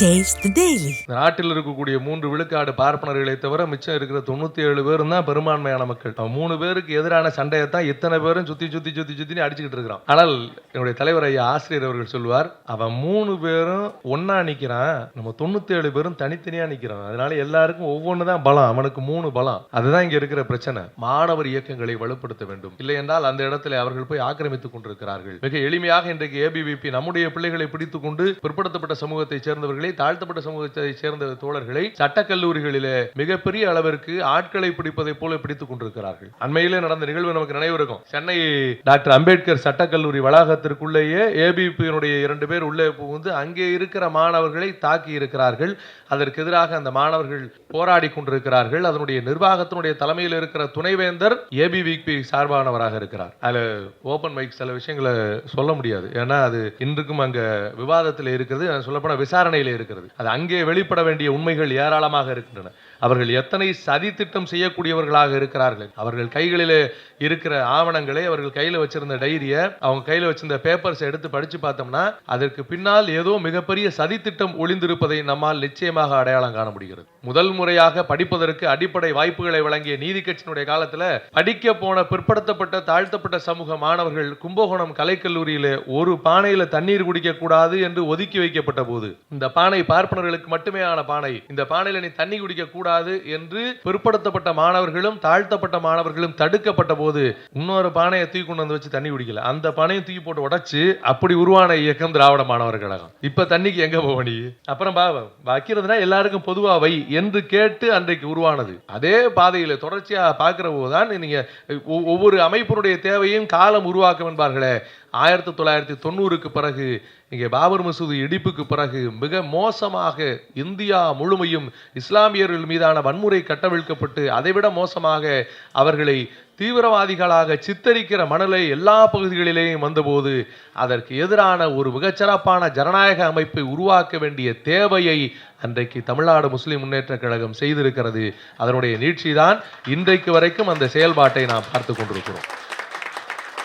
நாட்டில் இருக்கக்கூடிய மூன்று விழுக்காடு பார்ப்பனர்களை தவிர மிச்சம் இருக்கிற தொண்ணூத்தி ஏழு பேரும் தான் பெரும்பான்மையான மக்கள். மூணு பேருக்கு எதிரான சண்டையை தான் இத்தனை பேரும் சுத்தி சுத்தி சுத்தி சுத்தி அடிச்சுக்கிட்டு இருக்கிறான். ஆனால் என்னுடைய தலைவர் ஐயா ஆசிரியர் அவர்கள் சொல்வார் அவன் மூணு பேரும் ஒன்னா நிக்கிறான். நம்ம தொண்ணூத்தி ஏழு பேரும் தனித்தனியா நிக்கிறான். அதனால எல்லாருக்கும் ஒவ்வொன்னு தான் பலம். அவனுக்கு மூணு பலம். அதுதான் இங்க இருக்கிற பிரச்சனை. மாணவர் இயக்கங்களை வலுப்படுத்த வேண்டும். இல்லை என்றால் அந்த இடத்துல அவர்கள் போய் ஆக்கிரமித்துக் கொண்டிருக்கிறார்கள். மிக எளிமையாக இன்றைக்கு ஏபிவிபி நம்முடைய பிள்ளைகளை பிடித்துக் கொண்டு பிற்படுத்தப்பட்ட சமூகத்தை சேர்ந்தவர்களை தாழ்த்தப்பட்ட சமூகத்தை சேர்ந்த தோழர்களை சட்டக்கல்லூரிகளிலே மிகப்பெரிய அளவிற்கு ஆட்களை பிடிப்பதை போல பிடித்துக் கொண்டிருக்கிறார்கள். அண்மையிலே நடந்த நிகழ்வு நமக்கு நினைவு இருக்கும் சென்னை டாக்டர் அம்பேத்கர் சட்டக்கல்லூரி வளாகத்திற்குள்ளேயே ஏபிபியினுடைய இரண்டு பேர் உள்ளே புகுந்து அங்கே இருக்கிற மாணவர்களை தாக்கி இருக்கிறார்கள். அதற்கு எதிராக அந்த மாணவர்கள் போராடி கொண்டிருக்கிறார்கள். அதனுடைய நிர்வாகத்தினுடைய தலைமையில் இருக்கிற துணைவேந்தர் ஏபிவிபி சார்பானவராக இருக்கிறார். அதுல ஓபன் மைக் சில விஷயங்களை சொல்ல முடியாது. ஏன்னா அது இன்றுக்கும் அங்க விவாதத்தில் இருக்கிறது. சொல்லப்போன விசாரணையில் இருக்கிறது. அது அங்கே வெளிப்பட வேண்டிய உண்மைகள் ஏராளமாக இருக்கின்றன. அவர்கள் எத்தனை சதி திட்டம் செய்யக்கூடியவர்களாக இருக்கிறார்கள்? அவர்கள் கைகளில் இருக்கிற ஆவணங்களை அவர்கள் கையில் வச்சிருந்த டைரியை அவங்க கையில வச்சிருந்த பேப்பர்ஸ் எடுத்து படிச்சு பார்த்தோம்னா அதற்கு பின்னால் ஏதோ மிகப்பெரிய சதி திட்டம் ஒளிந்திருப்பதை நம்மால் நிச்சயமாக அடையாளம் காண முடிகிறது. முதல் முறையாக படிப்பதற்கு அடிப்படை வாய்ப்புகளை வழங்கிய நீதி கட்சியினுடைய காலத்துல படிக்க போன பிற்படுத்தப்பட்ட தாழ்த்தப்பட்ட சமூக மாணவர்கள் கும்பகோணம் கலைக்கல்லூரியில ஒரு பானையில தண்ணீர் குடிக்க கூடாது என்று ஒதுக்கி வைக்கப்பட்ட போது இந்த பானை பார்ப்பனர்களுக்கு மட்டுமே ஆன பானை இந்த பானையில நீ தண்ணி குடிக்க கூடாது என்று பிற்படுத்தப்பட்ட மாணவர்களும் தாழ்த்தப்பட்ட மாணவர்களும் தடுக்கப்பட்ட போது இன்னொரு பானையை தூக்கி கொண்டு வந்து வச்சு தண்ணி குடிக்கல. அந்த பானையை தூக்கி போட்டு உடைச்சு அப்படி உருவான இயக்கம் திராவிட மாணவர் கழகம். இப்ப தண்ணிக்கு எங்க போக நீ அப்புறம் பா வைக்கிறதுனா எல்லாருக்கும் பொதுவா வை என்று கேட்டு அன்றைக்கு உருவானது. அதே பாதையில தொடர்ச்சியா பார்க்கிற போதுதான் நீங்க ஒ- ஒவ்வொரு அமைப்பினுடைய தேவையும் காலம் உருவாக்கும் என்பார்களே. ஆயிரத்தி தொள்ளாயிரத்தி தொண்ணூறுக்கு பிறகு இங்கே பாபர் மசூதி இடிப்புக்கு பிறகு மிக மோசமாக இந்தியா முழுமையும் இஸ்லாமியர்கள் மீதான வன்முறை கட்டவிழ்க்கப்பட்டு அதைவிட மோசமாக அவர்களை தீவிரவாதிகளாக சித்தரிக்கிற மணலை எல்லா பகுதிகளிலேயும் வந்தபோது அதற்கு எதிரான ஒரு மிகச்சிறப்பான ஜனநாயக அமைப்பை உருவாக்க வேண்டிய தேவையை அன்றைக்கு தமிழ்நாடு முஸ்லிம் முன்னேற்ற கழகம் செய்திருக்கிறது. அதனுடைய நீட்சிதான் இன்றைக்கு வரைக்கும் அந்த செயல்பாட்டை நாம் பார்த்து கொண்டிருக்கிறோம்.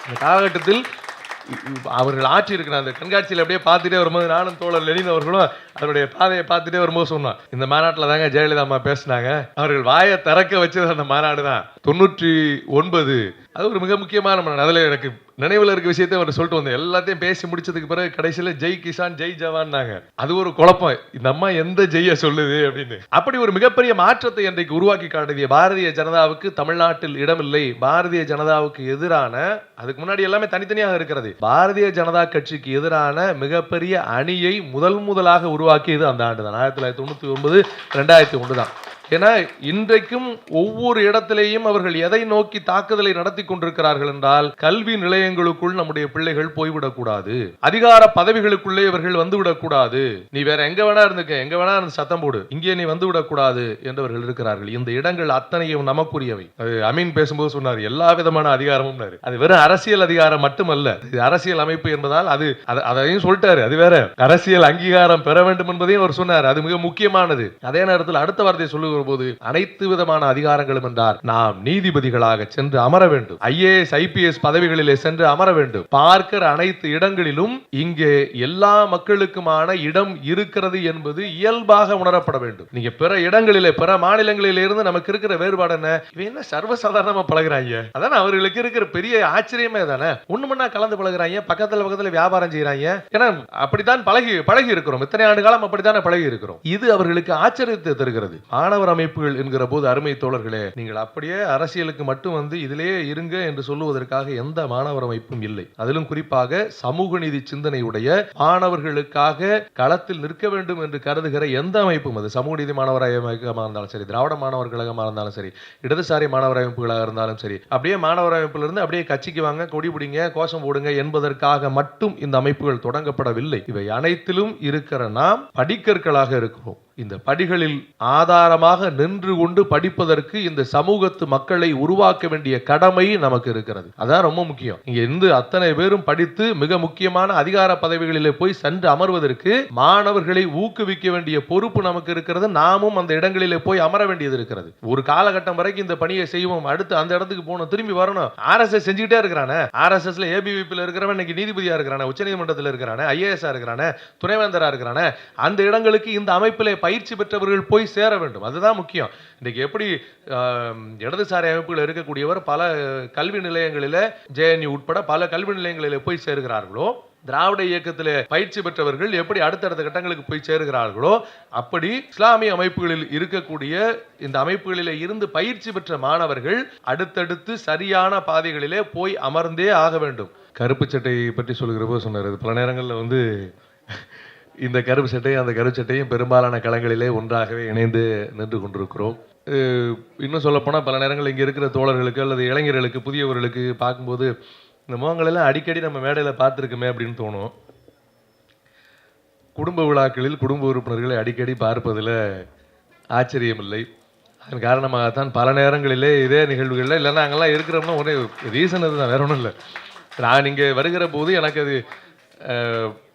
இந்த காலகட்டத்தில் அவர்கள் ஆட்சி இருக்கிற அந்த கண்காட்சியில் அப்படியே பார்த்துட்டே வரும்போது நானும் தோழர் லெனின் அவர்களும் அதனுடைய பாதையை பார்த்துட்டே வரும்போது சொன்னான் இந்த மாநாட்டில் தாங்க ஜெயலலிதா அம்மா பேசினாங்க. அவர்கள் வாயை திறக்க வச்சது அந்த மாநாடு தான். தொண்ணூற்றி ஒன்பது. அது ஒரு மிக முக்கியமான மாநாடு. அதில் எனக்கு நினைவில் இருக்க விஷயத்தையும் அவர் சொல்லிட்டு வந்தேன். எல்லாத்தையும் பேசி முடிச்சதுக்கு பிறகு கடைசியில் ஜெய் கிசான் ஜெய் ஜவான்னாங்க. அது ஒரு குழப்பம். இந்த அம்மா எந்த ஜெய்ய சொல்லுது? அப்படின்னு. அப்படி ஒரு மிகப்பெரிய மாற்றத்தை இன்றைக்கு உருவாக்கி காட்டிய பாரதிய ஜனதாவுக்கு தமிழ்நாட்டில் இடமில்லை. பாரதிய ஜனதாவுக்கு எதிரான அதுக்கு முன்னாடி எல்லாமே தனித்தனியாக இருக்கிறது. பாரதிய ஜனதா கட்சிக்கு எதிரான மிகப்பெரிய அணியை முதல் முதலாக உருவாக்கியது அந்த ஆண்டு தான் ஆயிரத்தி தொள்ளாயிரத்தி தொண்ணூத்தி ஒன்பது ரெண்டாயிரத்தி ஒன்று தான் ஏன்னா இன்றைக்கும் ஒவ்வொரு இடத்திலேயும் அவர்கள் எதை நோக்கி தாக்குதலை நடத்தி கொண்டிருக்கிறார்கள் என்றால் கல்வி நிலையங்களுக்குள் நம்முடைய பிள்ளைகள் போய்விடக்கூடாது அதிகார பதவிகளுக்குள்ளே இவர்கள் வந்து விடக்கூடாது நீ வேற எங்க வேணா இருந்துக்க எங்க வேணா இருந்து சத்தம் போடு இங்கே நீ வந்து விடக்கூடாது என்றவர்கள் இருக்கிறார்கள். இந்த இடங்கள் அத்தனையும் நமக்குரியவை. அது அமீன் பேசும்போது சொன்னார் எல்லா விதமான அதிகாரமும் அது வெறும் அரசியல் அதிகாரம் மட்டுமல்ல. இது அரசியல் அமைப்பு என்பதால் அது அது- அதையும் சொல்லிட்டாரு. அது வேற அரசியல் அங்கீகாரம் பெற வேண்டும் என்பதையும் அவர் சொன்னார். அது மிக முக்கியமானது. அதே நேரத்தில் அடுத்த வார்த்தை சொல்லுகிற போது அனைத்து விதமான அதிகாரங்களும் என்றார். நாம் நீதிபதிகளாக சென்று அமர வேண்டும். ஐஏஎஸ் ஐபிஎஸ் பதவிகளிலே சென்று அமர வேண்டும். பார்க்கிற அனைத்து இடங்களிலும் இங்கே எல்லா மக்களுக்குமான இடம் இருக்கிறது என்பது இயல்பாக உணரப்பட வேண்டும். நீங்க பிற இடங்களிலே பிற மாநிலங்களிலே இருந்து நமக்கு இருக்கிற வேறுபாடு என்ன? இவன் என்ன சர்வசாதாரணமா பழகிறாங்க அதான் அவர்களுக்கு இருக்கிற பெரிய ஆச்சரியமே தானே? ஒண்ணு மண்ணா கலந்து பழகிறாங்க பக்கத்துல பக்கத்துல வியாபாரம் செய்யறாங்க ஏன்னா அப்படித்தான் பழகி பழகி இருக்கிறோம். இத்தனை ஆண்டு காலம் அப்படித்தானே பழகி இருக்கிறோம். இது அவர்களுக்கு ஆச்சரியத்தை தருகிறது. மாணவர் அமைப்புகள் என்கிற போது அருமை தோழர்களே நீங்கள் அப்படியே அரசியலுக்கு மட்டும் வந்து இதிலேயே இருங்க என்று சொல்லுவதற்காக எந்த மாணவர் அமைப்பும் இல்லை. அதிலும் குறிப்பாக சமூக நீதி சிந்தனையுடைய மாணவர்களுக்காக களத்தில் நிற்க வேண்டும் என்று கருதுகிற எந்த அமைப்பும் அது. சமூக நீதி மாணவர் அமைப்பாக இருந்தாலும் சரி திராவிட மாணவர் கழகமாக இருந்தாலும் சரி இடதுசாரி மாணவர் அமைப்புகளாக இருந்தாலும் சரி அப்படியே மாணவர் அமைப்புல இருந்து அப்படியே கட்சிக்கு வாங்க கொடி பிடிங்க கோஷம் போடுங்க என்பதற்காக மட்டும் இந்த அமைப்புகள் தொடங்கப்படவில்லை. இவை அனைத்திலும் இருக்கிற நாம் படிக்கற்களாக இருக்கிறோம். இந்த படிகளில் ஆதாரமாக நின்று கொண்டு படிப்பதற்கு இந்த சமூகத்து மக்களை உருவாக்க வேண்டிய கடமை நமக்கு இருக்கிறது. அதான் ரொம்ப முக்கியம். இங்க இருந்து அத்தனை பேரும் படித்து மிக முக்கியமான அதிகார பதவிகளிலே போய் சென்று அமர்வதற்கு மாணவர்களை ஊக்குவிக்க வேண்டிய பொறுப்பு நமக்கு இருக்கிறது. நாமும் அந்த இடங்களிலே போய் அமர வேண்டியது இருக்கிறது. ஒரு காலகட்டம் வரைக்கும் இந்த பணியை செய்வோம். அடுத்து அந்த இடத்துக்கு போகணும் திரும்பி வரணும். ஆர்எஸ்எஸ் செஞ்சுக்கிட்டே இருக்கிறானே. ஆர்எஸ்எஸ்ல ஏபிவிபியில் இருக்கிறவன் இன்னைக்கு நீதிபதியா இருக்கிறானே உச்சநீதிமன்றத்தில் இருக்கிறானே ஐஏஎஸ் இருக்கிறானே துணைவேந்தரா இருக்கிறானே. அந்த இடங்களுக்கு இந்த அமைப்பிலே பயிற்சி பெற்றவர்கள் போய் சேர வேண்டும். அதுதான் முக்கியம். இன்னைக்கு எப்படி இடதுசாரி அமைப்புகள் இருக்கக்கூடியவர் பல கல்வி நிலையங்களில ஜேஎன்யூ உட்பட பல கல்வி நிலையங்களில் போய் சேர்கிறார்களோ திராவிட இயக்கத்தில் பயிற்சி பெற்றவர்கள் எப்படி அடுத்தடுத்த கட்டங்களுக்கு போய் சேருகிறார்களோ அப்படி இஸ்லாமிய அமைப்புகளில் இருக்கக்கூடிய இந்த அமைப்புகளில் இருந்து பயிற்சி பெற்ற மாணவர்கள் அடுத்தடுத்து சரியான பாதைகளிலே போய் அமர்ந்தே ஆக வேண்டும். கருப்பு சட்டையை பற்றி சொல்கிற போது சொன்னார். பல நேரங்களில் வந்து இந்த கருப்பு சட்டையும் அந்த கருப்பு சட்டையும் பெரும்பாலான களங்களிலே ஒன்றாகவே இணைந்து நின்று கொண்டிருக்கிறோம். அஹ் இன்னும் சொல்லப்போனால் பல நேரங்கள் இங்கே இருக்கிற தோழர்களுக்கு அல்லது இளைஞர்களுக்கு புதியவர்களுக்கு பார்க்கும்போது இந்த முகங்களெல்லாம் அடிக்கடி நம்ம மேடையில் பார்த்துருக்குமே அப்படின்னு தோணும். குடும்ப விழாக்களில் குடும்ப உறுப்பினர்களை அடிக்கடி பார்ப்பதில் ஆச்சரியமில்லை. அதன் காரணமாகத்தான் பல நேரங்களிலே இதே நிகழ்வுகளில் இல்லைன்னா அங்கெல்லாம் இருக்கிறோம்னா ஒரே ரீசன் அதுதான் வேற ஒன்றும் இல்லை. நான் இங்கே வருகிற போது எனக்கு அது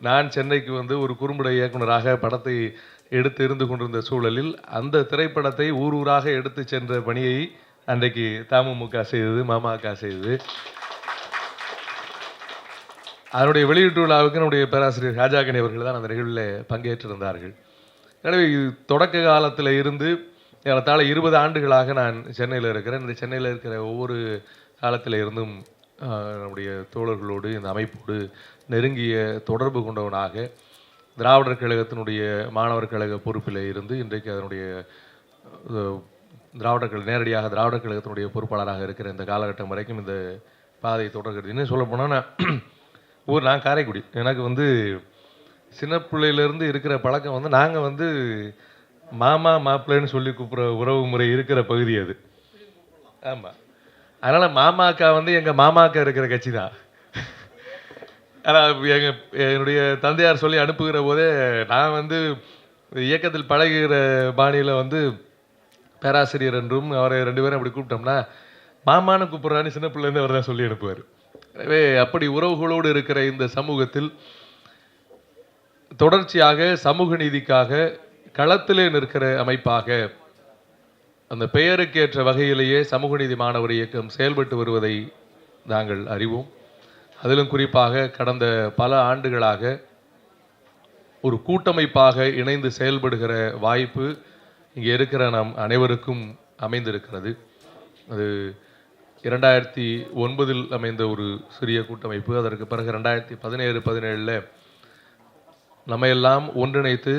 நான் சென்னைக்கு வந்து ஒரு குறும்பட இயக்குனராக படத்தை எடுத்து இருந்து கொண்டிருந்த சூழலில் அந்த திரைப்படத்தை ஊர் ஊராக எடுத்து சென்ற பணியை அன்றைக்கு தமுமுக செய்தது மாமக செய்தது. அதனுடைய வெளியீட்டு விழாவுக்கு நம்முடைய பேராசிரியர் ராஜாகணி அவர்கள் தான் அந்த நிகழ்வில் பங்கேற்றிருந்தார்கள். எனவே இது தொடக்க காலத்தில் இருந்து ஏறத்தாழ இருபது ஆண்டுகளாக நான் சென்னையில் இருக்கிறேன். இந்த சென்னையில் இருக்கிற ஒவ்வொரு காலத்தில் இருந்தும் நம்முடைய தோழர்களோடு இந்த அமைப்போடு நெருங்கிய தொடர்பு கொண்டவனாக திராவிடர் கழகத்தினுடைய மாணவர் கழக பொறுப்பில் இருந்து இன்றைக்கு அதனுடைய திராவிடர் கழக நேரடியாக திராவிடர் கழகத்தினுடைய பொறுப்பாளராக இருக்கிற இந்த காலகட்டம் வரைக்கும் இந்த பாதையை தொடர்கிறது. இன்னும் சொல்ல போனால் நான் ஊர் நான் காரைக்குடி. எனக்கு வந்து சின்ன பிள்ளையிலேருந்து இருக்கிற பழக்கம் வந்து நாங்கள் வந்து மாமா மாப்பிள்ளைன்னு சொல்லி கூப்பிட்ற உறவு முறை இருக்கிற பகுதி அது. ஆமாம் அதனால் மாமாக்கா வந்து எங்கள் மாமாக்கா இருக்கிற கட்சி தான். ஆனால் எங்கள் என்னுடைய தந்தையார் சொல்லி அனுப்புகிற போதே நான் வந்து இயக்கத்தில் பழகுகிற பாணியில் வந்து பேராசிரியர் என்றும் அவரை ரெண்டு பேரும் அப்படி கூப்பிட்டோம்னா மாமான்னு கூப்பிட்றான்னு சின்ன பிள்ளைலேருந்து அவர் தான் சொல்லி அனுப்புவார். எனவே அப்படி உறவுகளோடு இருக்கிற இந்த சமூகத்தில் தொடர்ச்சியாக சமூக நீதிக்காக களத்திலே நிற்கிற அமைப்பாக அந்த பெயருக்கேற்ற வகையிலேயே சமூக நீதி மாணவர் இயக்கம் செயல்பட்டு வருவதை நாங்கள் அறிவோம். அதிலும் குறிப்பாக கடந்த பல ஆண்டுகளாக ஒரு கூட்டமைப்பாக இணைந்து செயல்படுகிற வாய்ப்பு இங்கே இருக்கிற நம் அனைவருக்கும் அமைந்திருக்கிறது. அது இரண்டாயிரத்தி ஒன்பதில் அமைந்த ஒரு சிறிய கூட்டமைப்பு. அதற்கு பிறகு ரெண்டாயிரத்தி பதினேழு பதினேழில் நம்ம எல்லாம் ஒன்றிணைத்து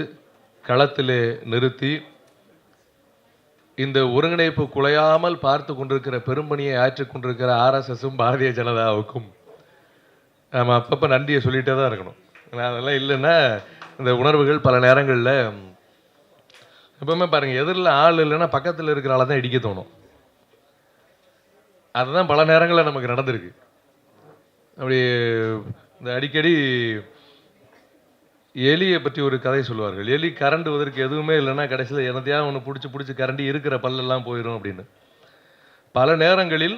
களத்திலே நிறுத்தி இந்த ஒருங்கிணைப்பு குலையாமல் பார்த்து கொண்டிருக்கிற பெரும்பணியை ஆற்றிக் கொண்டிருக்கிற ஆர்எஸ்எஸும் பாரதிய ஜனதாவுக்கும் நம்ம அப்பப்போ நன்றியை சொல்லிகிட்டே தான் இருக்கணும். ஏன்னா அதெல்லாம் இல்லைன்னா இந்த உணர்வுகள் பல நேரங்களில் எப்பவுமே பாருங்கள் எதிரில் ஆள் இல்லைன்னா பக்கத்தில் இருக்கிறனால தான் இடிக்க தோணும். அதுதான் பல நேரங்களில் நமக்கு நடந்திருக்கு. அப்படி இந்த அடிக்கடி எலியை பற்றி ஒரு கதை சொல்லுவார்கள். எலி கரண்டுவதற்கு எதுவுமே இல்லைன்னா கடைசியில் எனத்தையா ஒன்று பிடிச்சி பிடிச்சி கரண்டி இருக்கிற பல்லெல்லாம் போயிடும் அப்படின்னு. பல நேரங்களில்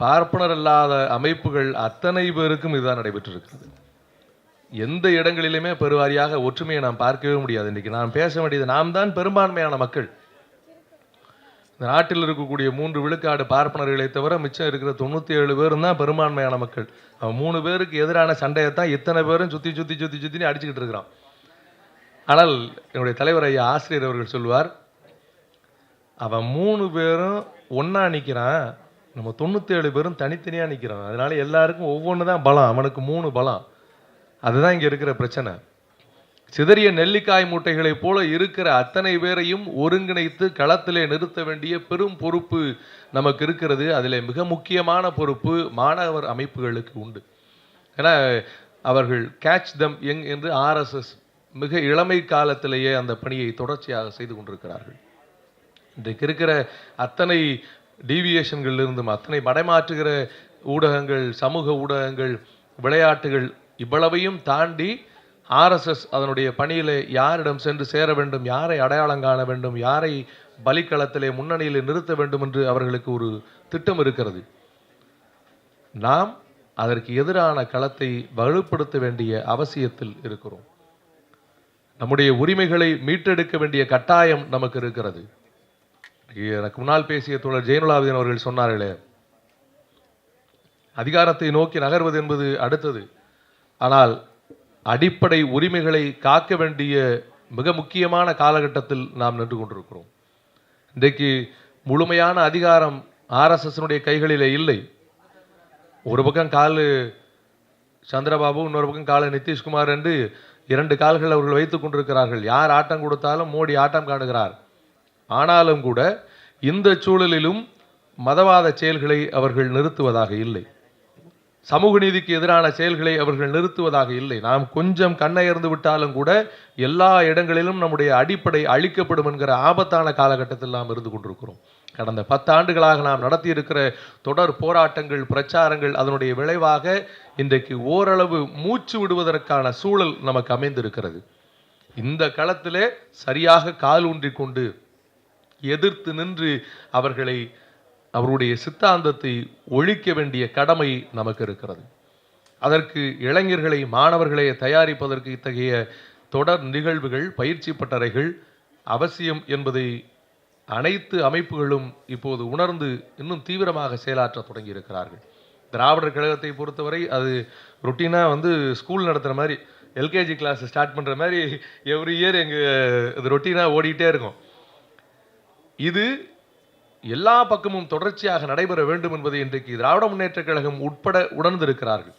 பார்ப்பனர் இல்லாத அமைப்புகள் அத்தனை பேருக்கும் இதுதான் நடைபெற்றிருக்கிறது. எந்த இடங்களிலுமே பெருவாரியாக ஒற்றுமையை நாம் பார்க்கவே முடியாது. இன்றைக்கி நாம் பேச வேண்டியது நாம் தான் பெரும்பான்மையான மக்கள். இந்த நாட்டில் இருக்கக்கூடிய மூன்று விழுக்காடு பார்ப்பனர்களை தவிர மிச்சம் இருக்கிற தொண்ணூற்றி ஏழு பேரும் தான் பெரும்பான்மையான மக்கள். அவன் மூணு பேருக்கு எதிரான சண்டையை தான் இத்தனை பேரும் சுற்றி சுற்றி சுற்றி சுற்றின்னு அடிச்சுக்கிட்டு இருக்கிறான். ஆனால் என்னுடைய தலைவர் ஐயா ஆசிரியர் அவர்கள் சொல்வார் அவன் மூணு பேரும் ஒன்றா நிற்கிறான் நம்ம தொண்ணூத்தேழு பேரும் தனித்தனியாக நிற்கிறோம் அதனால எல்லாருக்கும் ஒவ்வொன்று தான் பலம். அவனுக்கு மூணு பலம். அதுதான் இங்கே இருக்கிற பிரச்சனை. சிதறிய நெல்லிக்காய் மூட்டைகளைப் போல இருக்கிற அத்தனை பேரையும் ஒருங்கிணைத்து களத்திலே நிறுத்த வேண்டிய பெரும் பொறுப்பு நமக்கு இருக்கிறது. அதில் மிக முக்கியமான பொறுப்பு மாணவர் அமைப்புகளுக்கு உண்டு. ஏன்னா அவர்கள் கேட்ச் தம் எங் என்று ஆர்எஸ்எஸ் மிக இளமை காலத்திலேயே அந்த பணியை தொடர்ச்சியாக செய்து கொண்டிருக்கிறார்கள். இன்றைக்கு இருக்கிற அத்தனை டீவியேஷன்கள் இருந்தும் அத்தனை மடைமாற்றுகிற ஊடகங்கள் சமூக ஊடகங்கள் விளையாட்டுகள் இவ்வளவையும் தாண்டி ஆர்எஸ்எஸ் அதனுடைய பணியில் யாரிடம் சென்று சேர வேண்டும் யாரை அடையாளம் காண வேண்டும் யாரை பலிக்களத்திலே முன்னணியில் நிறுத்த வேண்டும் என்று அவர்களுக்கு ஒரு திட்டம் இருக்கிறது. நாம் அதற்கு எதிரான களத்தை வலுப்படுத்த வேண்டிய அவசியத்தில் இருக்கிறோம். நம்முடைய உரிமைகளை மீட்டெடுக்க வேண்டிய கட்டாயம் நமக்கு இருக்கிறது. எனக்கு முன்னால் பேசிய தோழர் ஜெயலலாதீன் அவர்கள் சொன்னார்களே அதிகாரத்தை நோக்கி நகர்வது என்பது அடுத்தது. ஆனால் அடிப்படை உரிமைகளை காக்க வேண்டிய மிக முக்கியமான காலகட்டத்தில் நாம் நின்று கொண்டிருக்கிறோம். இன்றைக்கு முழுமையான அதிகாரம் ஆர்எஸ்எஸ்னுடைய கைகளிலே இல்லை. ஒரு பக்கம் காலு சந்திரபாபு இன்னொரு பக்கம் காலு நிதிஷ்குமார் என்று இரண்டு கால்கள் அவர்கள் வைத்துக் கொண்டிருக்கிறார்கள். யார் ஆட்டம் கொடுத்தாலும் மோடி ஆட்டம் காடுகிறார் ஆனாலும் கூட இந்த சூழலிலும் மதவாத செயல்களை அவர்கள் நிறுத்துவதாக இல்லை. சமூக நீதிக்கு எதிரான செயல்களை அவர்கள் நிறுத்துவதாக இல்லை. நாம் கொஞ்சம் கண்ணயர்ந்து விட்டாலும் கூட எல்லா இடங்களிலும் நம்முடைய அடிப்படை அழிக்கப்படும் என்கிற ஆபத்தான காலகட்டத்தில் நாம் இருந்து கொண்டிருக்கிறோம். கடந்த பத்தாண்டுகளாக நாம் நடத்தியிருக்கிற தொடர் போராட்டங்கள் பிரச்சாரங்கள் அதனுடைய விளைவாக இன்றைக்கு ஓரளவு மூச்சு விடுவதற்கான சூழல் நமக்கு அமைந்திருக்கிறது. இந்த களத்திலே சரியாக கால் ஊன்றி கொண்டு எதிர்த்து நின்று அவர்களை அவருடைய சித்தாந்தத்தை ஒழிக்க வேண்டிய கடமை நமக்கு இருக்கிறது. அதற்கு இளைஞர்களை மாணவர்களை தயாரிப்பதற்கு இத்தகைய தொடர் நிகழ்வுகள் பயிற்சி பட்டறைகள் அவசியம் என்பதை அனைத்து அமைப்புகளும் இப்போது உணர்ந்து இன்னும் தீவிரமாக செயலாற்ற தொடங்கி இருக்கிறார்கள் திராவிடர் கழகத்தை பொறுத்தவரை அது ரொட்டீனாக வந்து ஸ்கூல் நடத்துகிற மாதிரி எல்கேஜி கிளாஸ் ஸ்டார்ட் பண்ணுற மாதிரி எவ்ரி இயர் எங்கள் இது ரொட்டீனாக ஓடிக்கிட்டே இருக்கும். இது எல்லா பக்கமும் தொடர்ச்சியாக நடைபெற வேண்டும் என்பதை இன்றைக்கு திராவிட முன்னேற்றக் கழகம் உட்பட உணர்ந்திருக்கிறார்கள்.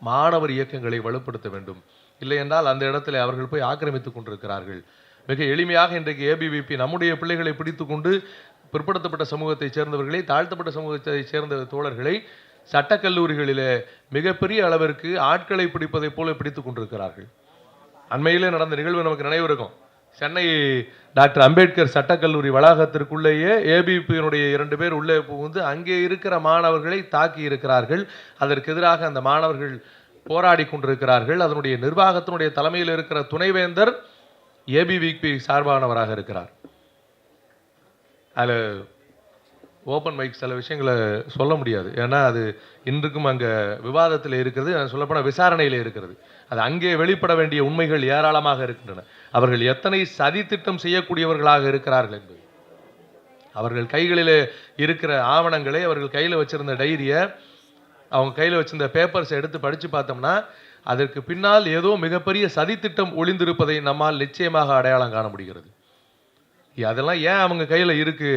மாணவர் இயக்கங்களை வலுப்படுத்த வேண்டும். இல்லை என்றால் அந்த இடத்துல அவர்கள் போய் ஆக்கிரமித்துக் கொண்டிருக்கிறார்கள். மிக எளிமையாக இன்றைக்கு ஏபிவிபி நம்முடைய பிள்ளைகளை பிடித்துக்கொண்டு பிற்படுத்தப்பட்ட சமூகத்தைச் சேர்ந்தவர்களை தாழ்த்தப்பட்ட சமூகத்தைச் சேர்ந்த தோழர்களை சட்டக்கல்லூரிகளிலே மிகப்பெரிய அளவிற்கு ஆட்களை பிடிப்பதைப் போல பிடித்துக் கொண்டிருக்கிறார்கள். அண்மையிலே நடந்த நிகழ்வு நமக்கு நினைவு இருக்கும் சென்னை டாக்டர் அம்பேத்கர் சட்டக்கல்லூரி வளாகத்திற்குள்ளேயே ஏபிபியினுடைய இரண்டு பேர் உள்ளே புகுந்து அங்கே இருக்கிற மாணவர்களை தாக்கி இருக்கிறார்கள். அதற்கு எதிராக அந்த மாணவர்கள் போராடி கொண்டிருக்கிறார்கள். அதனுடைய நிர்வாகத்தினுடைய தலைமையில் இருக்கிற துணைவேந்தர் ஏபிவிபி சார்பானவராக இருக்கிறார். அதில் ஓப்பன் மைக் சில விஷயங்களை சொல்ல முடியாது. ஏன்னா அது இன்றுக்கும் அங்கே விவாதத்தில் இருக்கிறது. சொல்லப்போனால் விசாரணையில் இருக்கிறது. அது அங்கே வெளிப்பட வேண்டிய உண்மைகள் ஏராளமாக இருக்கின்றன. அவர்கள் எத்தனை சதித்திட்டம் செய்யக்கூடியவர்களாக இருக்கிறார்கள் என்பது. அவர்கள் கைகளில் இருக்கிற ஆவணங்களை அவர்கள் கையில் வச்சிருந்த டைரியை அவங்க கையில் வச்சிருந்த பேப்பர்ஸ் எடுத்து படித்து பார்த்தோம்னா அதற்கு பின்னால் ஏதோ மிகப்பெரிய சதித்திட்டம் ஒளிந்திருப்பதை நம்மால் நிச்சயமாக அடையாளம் காண முடிகிறது. அதெல்லாம் ஏன் அவங்க கையில் இருக்குது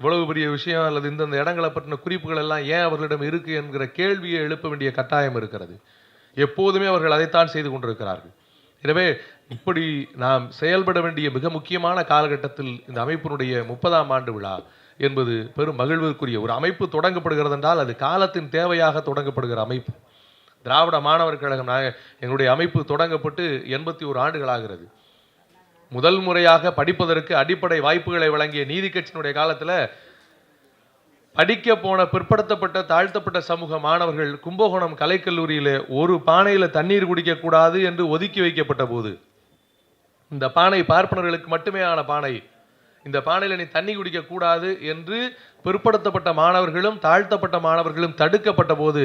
இவ்வளவு பெரிய விஷயம் அல்லது இந்தந்த இடங்களை பற்றின குறிப்புகள் எல்லாம் ஏன் அவர்களிடம் இருக்குது என்கிற கேள்வியை எழுப்ப வேண்டிய கட்டாயம் இருக்கிறது. எப்போதுமே அவர்கள் அதைத்தான் செய்து கொண்டிருக்கிறார்கள். எனவே இப்படி நாம் செயல்பட வேண்டிய மிக முக்கியமான காலகட்டத்தில் இந்த அமைப்பினுடைய முப்பதாம் ஆண்டு விழா என்பது பெரும் மகிழ்வுக்குரிய ஒரு அமைப்பு தொடங்கப்படுகிறது என்றால் அது காலத்தின் தேவையாக தொடங்கப்படுகிற அமைப்பு. திராவிட மாணவர் கழகம் நாங்கள் எங்களுடைய அமைப்பு தொடங்கப்பட்டு எண்பத்தி ஒரு ஆண்டுகள் ஆகிறது. முதல் முறையாக படிப்பதற்கு அடிப்படை வாய்ப்புகளை வழங்கிய நீதி கட்சியினுடைய காலத்தில் படிக்க போன பிற்படுத்தப்பட்ட தாழ்த்தப்பட்ட சமூக மாணவர்கள் கும்பகோணம் கலைக்கல்லூரியில் ஒரு பானையில் தண்ணீர் குடிக்கக்கூடாது என்று ஒதுக்கி வைக்கப்பட்ட போது இந்த பானை பார்ப்பனர்களுக்கு மட்டுமே ஆன பானை இந்த பானையில் நீ தண்ணி குடிக்கக்கூடாது என்று பிற்படுத்தப்பட்ட மாணவர்களும் தாழ்த்தப்பட்ட மாணவர்களும் தடுக்கப்பட்ட போது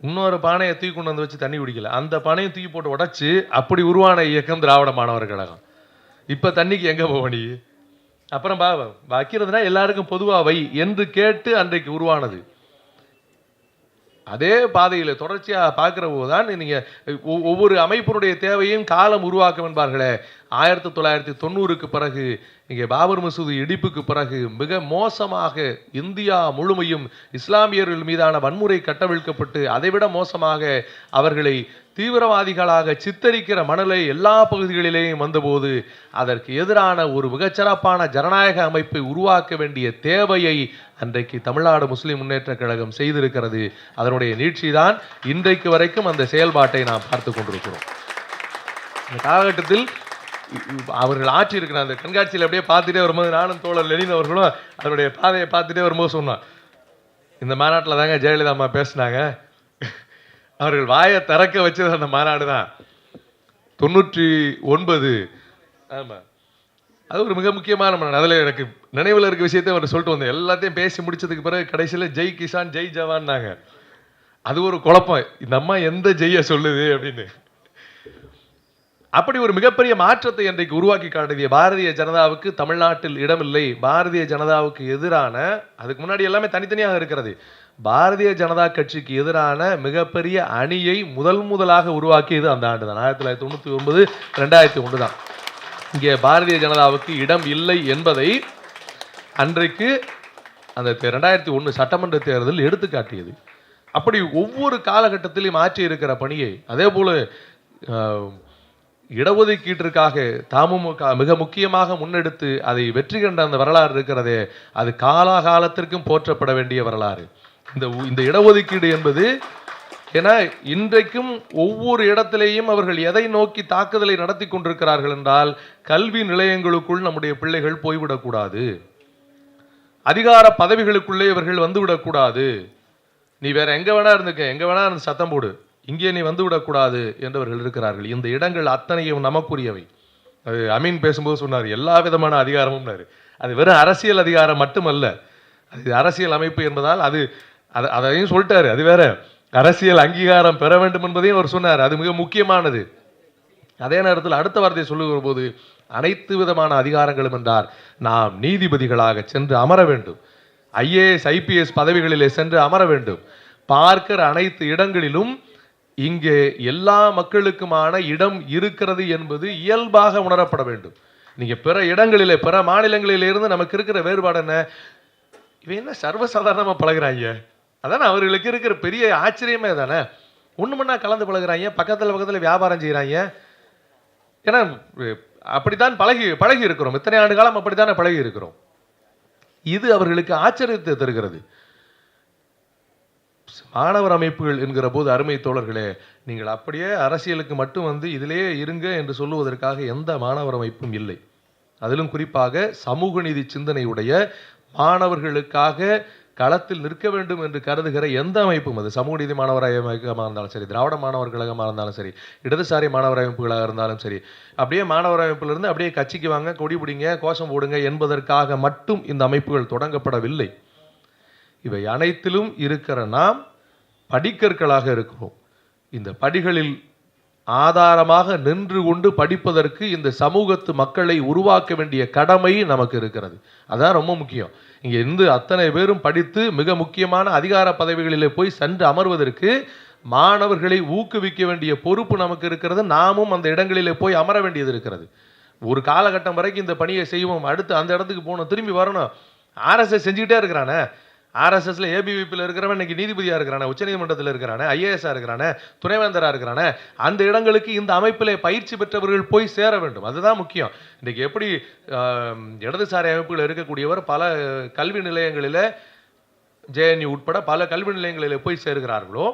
இன்னொரு பானையை தூக்கி கொண்டு வந்து வச்சு தண்ணி குடிக்கல. அந்த பானையை தூக்கி போட்டு உடச்சி அப்படி உருவான இயக்கம் திராவிட மாணவர் கழகம். இப்போ தண்ணிக்கு எங்கே போவணி நீ? அப்புறம் பா வைக்கிறதுனா எல்லாருக்கும் பொதுவாக வை என்று கேட்டு அன்றைக்கு உருவானது. அதே பாதையில் தொடர்ச்சியாக பார்க்குற போது தான் நீங்கள் ஒவ்வொரு அமைப்பினுடைய தேவையும் காலம் உருவாக்கும் என்பார்களே. ஆயிரத்தி தொள்ளாயிரத்தி தொண்ணூறுக்கு பிறகு இங்கே பாபர் மசூதி இடிப்புக்கு பிறகு மிக மோசமாக இந்தியா முழுமையும் இஸ்லாமியர்கள் மீதான வன்முறை கட்டவிழ்க்கப்பட்டு அதைவிட மோசமாக அவர்களை தீவிரவாதிகளாக சித்தரிக்கிற மணலை எல்லா பகுதிகளிலேயும் வந்தபோது அதற்கு எதிரான ஒரு மிகச்சிறப்பான ஜனநாயக அமைப்பை உருவாக்க வேண்டிய தேவையை அன்றைக்கு தமிழ்நாடு முஸ்லிம் முன்னேற்ற கழகம் செய்திருக்கிறது. அதனுடைய நீட்சிதான் இன்றைக்கு வரைக்கும் அந்த செயல்பாட்டை நாம் பார்த்து கொண்டிருக்கிறோம். இந்த காலகட்டத்தில் அவர்கள் ஆட்சி இருக்கிற அந்த கண்காட்சியில் அப்படியே பார்த்துட்டே வரும்போது நானும் தோழர் லெனின் அவர்களும் அதனுடைய பாதையை பார்த்துட்டே வரும்போது சொன்னான் இந்த மாநாட்டில் தாங்க ஜெயலலிதா அம்மா பேசினாங்க. அவர்கள் வாயை திறக்க வச்சது அந்த மாநாடு தான் தொண்ணூற்றி ஒன்பது. ஆமாம் அது ஒரு மிக முக்கியமான மாநாடு. அதில் எனக்கு நினைவில் இருக்க விஷயத்தை அவர் சொல்லிட்டு வந்தேன். எல்லாத்தையும் பேசி முடிச்சதுக்கு பிறகு கடைசியில் ஜெய் கிசான் ஜெய் ஜவான்னாங்க. அது ஒரு குழப்பம். இந்த அம்மா எந்த ஜெய்ய சொல்லுது அப்படின்னு. அப்படி ஒரு மிகப்பெரிய மாற்றத்தை இன்றைக்கு உருவாக்கி காட்டிய பாரதிய ஜனதாவுக்கு தமிழ்நாட்டில் இடமில்லை. பாரதிய ஜனதாவுக்கு எதிரான அதுக்கு முன்னாடி எல்லாமே தனித்தனியாக இருக்கிறது. பாரதிய ஜனதா கட்சிக்கு எதிரான மிகப்பெரிய அணியை முதல் முதலாக உருவாக்கியது அந்த ஆண்டு தான் ஆயிரத்தி தொள்ளாயிரத்தி தொண்ணூற்றி ஒன்பது ரெண்டாயிரத்தி ஒன்று தான். இங்கே பாரதிய ஜனதாவுக்கு இடம் இல்லை என்பதை அன்றைக்கு அந்த ரெண்டாயிரத்தி ஒன்று சட்டமன்ற தேர்தல் எடுத்துக்காட்டியது அப்படி ஒவ்வொரு காலகட்டத்திலையும் ஆற்றி இருக்கிற பணியை அதே போல் இடஒதுக்கீட்டிற்காக தாமுக மிக முக்கியமாக முன்னெடுத்து அதை வெற்றி கண்ட அந்த வரலாறு இருக்கிறதே அது காலாகாலத்திற்கும் போற்றப்பட வேண்டிய வரலாறு. இந்த உ- இந்த இடஒதுக்கீடு என்பது ஏன்னா இன்றைக்கும் ஒவ்வொரு இடத்திலேயும் அவர்கள் எதை நோக்கி தாக்குதலை நடத்தி கொண்டிருக்கிறார்கள் என்றால் கல்வி நிலையங்களுக்குள் நம்முடைய பிள்ளைகள் போய்விடக்கூடாது. அதிகார பதவிகளுக்குள்ளே இவர்கள் வந்துவிடக்கூடாது. நீ வேற எங்க வேணா இருந்துக்க எங்க வேணா இருந்து சத்தம் போடு. இங்கே நீ வந்து விடக்கூடாது என்றவர்கள் இருக்கிறார்கள். இந்த இடங்கள் அத்தனையும் நமக்குரியவை. அது அமீன் பேசும்போது சொன்னார் எல்லா விதமான அதிகாரமும்னாரு. அது வெறும் அரசியல் அதிகாரம் மட்டுமல்ல. அது அரசியல் அமைப்பு என்பதால் அது அதை அதையும் சொல்லிட்டாரு. அது வேற. அரசியல் அங்கீகாரம் பெற வேண்டும் என்பதையும் அவர் சொன்னார். அது மிக முக்கியமானது. அதே நேரத்தில் அடுத்த வார்த்தையை சொல்லுகிற போது அனைத்து விதமான அதிகாரங்களும் என்றார். நாம் நீதிபதிகளாக சென்று அமர வேண்டும். ஐஏஎஸ் ஐபிஎஸ் பதவிகளிலே சென்று அமர வேண்டும். பார்க்கிற அனைத்து இடங்களிலும் இங்கே எல்லா மக்களுக்குமான இடம் இருக்கிறது என்பது இயல்பாக உணரப்பட வேண்டும். நீங்கள் பிற இடங்களிலே பிற மாநிலங்களிலிருந்து நமக்கு இருக்கிற வேறுபாடு என்ன? இவன் என்ன சர்வசாதாரணமாக பழகிறாங்க அதான் அவர்களுக்கு இருக்கிற பெரிய ஆச்சரியமே தானே? ஒன்று மண்ணா கலந்து பழகிறாங்க பக்கத்துல பக்கத்துல வியாபாரம் செய்கிறாங்க ஏன்னா அப்படித்தான் பழகி பழகி இருக்கிறோம். இத்தனை ஆண்டு காலம் அப்படித்தானே பழகி இருக்கிறோம். இது அவர்களுக்கு ஆச்சரியத்தை தருகிறது. மாணவர் அமைப்புகள் என்கிற போது அருமை தோழர்களே நீங்கள் அப்படியே அரசியலுக்கு மட்டும் வந்து இதிலேயே இருங்க என்று சொல்லுவதற்காக எந்த மாணவர் அமைப்பும் இல்லை. அதிலும் குறிப்பாக சமூக நீதி சிந்தனையுடைய மாணவர்களுக்காக களத்தில் நிற்க வேண்டும் என்று கருதுகிற எந்த அமைப்பும் அது சமூக நீதி மாணவர் அமைப்பாக இருந்தாலும் சரி திராவிட மாணவர் கழகமாக இருந்தாலும் சரி இடதுசாரி மாணவர் அமைப்புகளாக இருந்தாலும் சரி அப்படியே மாணவர் அமைப்பிலிருந்து அப்படியே கட்சிக்கு வாங்க கொடி பிடிங்க கோஷம் போடுங்க என்பதற்காக மட்டும் இந்த அமைப்புகள் தொடங்கப்படவில்லை. இவை அனைத்திலும் இருக்கிற நாம் படிக்கற்களாக இருக்கிறோம். இந்த படிகளில் ஆதாரமாக நின்று கொண்டு படிப்பதற்கு இந்த சமூகத்து மக்களை உருவாக்க வேண்டிய கடமை நமக்கு இருக்கிறது. அதான் ரொம்ப முக்கியம். இங்கே இருந்து அத்தனை பேரும் படித்து மிக முக்கியமான அதிகார பதவிகளிலே போய் சென்று அமர்வதற்கு மாணவர்களை ஊக்குவிக்க வேண்டிய பொறுப்பு நமக்கு இருக்கிறது. நாமும் அந்த இடங்களிலே போய் அமர வேண்டியது இருக்கிறது. ஒரு காலகட்டம் வரைக்கும் இந்த பணியை செய்வோம். அடுத்து அந்த இடத்துக்கு போகணும். திரும்பி வரணும். ஆர்எஸ்எஸ் செஞ்சுக்கிட்டே இருக்கிறானே. ஆர்எஸ்எஸ்ல ஏபிவிபியில் இருக்கிறவன் இன்னைக்கு நீதிபதியாக இருக்கிறானே உச்சநீதிமன்றத்தில் இருக்கிறானே ஐஏஎஸ்ஆர் இருக்கிறானே துணைவேந்தரா இருக்கிறானே அந்த இடங்களுக்கு இந்த அமைப்பில் பயிற்சி பெற்றவர்கள் போய் சேர வேண்டும். அதுதான் முக்கியம். இன்னைக்கு எப்படி இடதுசாரி அமைப்புகள் இருக்கக்கூடியவர் பல கல்வி நிலையங்களில ஜேஎன்யூ உட்பட பல கல்வி நிலையங்களில் போய் சேர்கிறார்களோ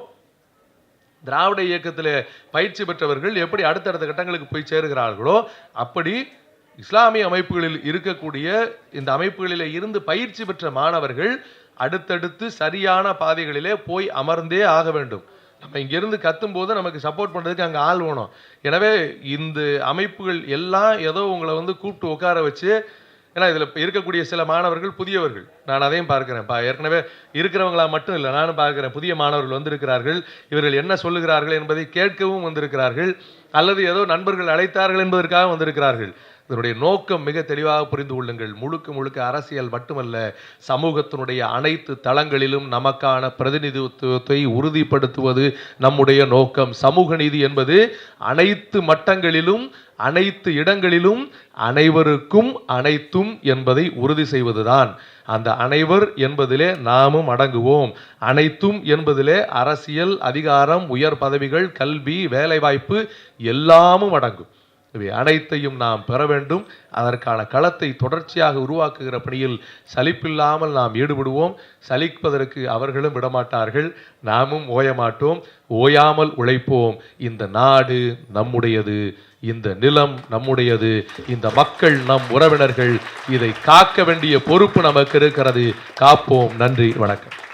திராவிட இயக்கத்தில் பயிற்சி பெற்றவர்கள் எப்படி அடுத்தடுத்த கட்டங்களுக்கு போய் சேருகிறார்களோ அப்படி இஸ்லாமிய அமைப்புகளில் இருக்கக்கூடிய இந்த அமைப்புகளில் இருந்து பயிற்சி பெற்ற மாணவர்கள் அடுத்தடுத்து சரியான பாதைகளிலே போய் அமர்ந்தே ஆக வேண்டும். நம்ம இங்கிருந்து கத்தும் போது நமக்கு சப்போர்ட் பண்ணுறதுக்கு அங்கே ஆள் வேணும். எனவே இந்த அமைப்புகள் எல்லாம் ஏதோ உங்களை வந்து கூப்பிட்டு உட்கார வச்சு ஏன்னா இதில் இருக்கக்கூடிய சில மாணவர்கள் புதியவர்கள். நான் அதையும் பார்க்குறேன். பா ஏற்கனவே இருக்கிறவங்களா மட்டும் இல்லை நானும் பார்க்குறேன். புதிய மாணவர்கள் வந்திருக்கிறார்கள். இவர்கள் என்ன சொல்லுகிறார்கள் என்பதை கேட்கவும் வந்திருக்கிறார்கள். அல்லது ஏதோ நண்பர்கள் அழைத்தார்கள் என்பதற்காக வந்திருக்கிறார்கள். இதனுடைய நோக்கம் மிக தெளிவாக புரிந்து கொள்ளுங்கள். முழுக்க முழுக்க அரசியல் மட்டுமல்ல சமூகத்தினுடைய அனைத்து தளங்களிலும் நமக்கான பிரதிநிதித்துவத்தை உறுதிப்படுத்துவது நம்முடைய நோக்கம். சமூக நீதி என்பது அனைத்து மட்டங்களிலும் அனைத்து இடங்களிலும் அனைவருக்கும் அனைத்தும் என்பதை உறுதி செய்வதுதான். அந்த அனைவர் என்பதிலே நாமும் அடங்குவோம். அனைத்தும் என்பதிலே அரசியல் அதிகாரம் உயர் பதவிகள் கல்வி வேலைவாய்ப்பு எல்லாமும் அடங்கும். இவை அனைத்தையும் நாம் பெற வேண்டும். அதற்கான களத்தை தொடர்ச்சியாக உருவாக்குகிற பணியில் சலிப்பில்லாமல் நாம் ஈடுபடுவோம். சலிப்பதற்கு அவர்களும் விடமாட்டார்கள். நாமும் ஓயமாட்டோம். ஓயாமல் உழைப்போம். இந்த நாடு நம்முடையது. இந்த நிலம் நம்முடையது. இந்த மக்கள் நம் உறவினர்கள். இதை காக்க வேண்டிய பொறுப்பு நமக்கு இருக்கிறது. காப்போம். நன்றி. வணக்கம்.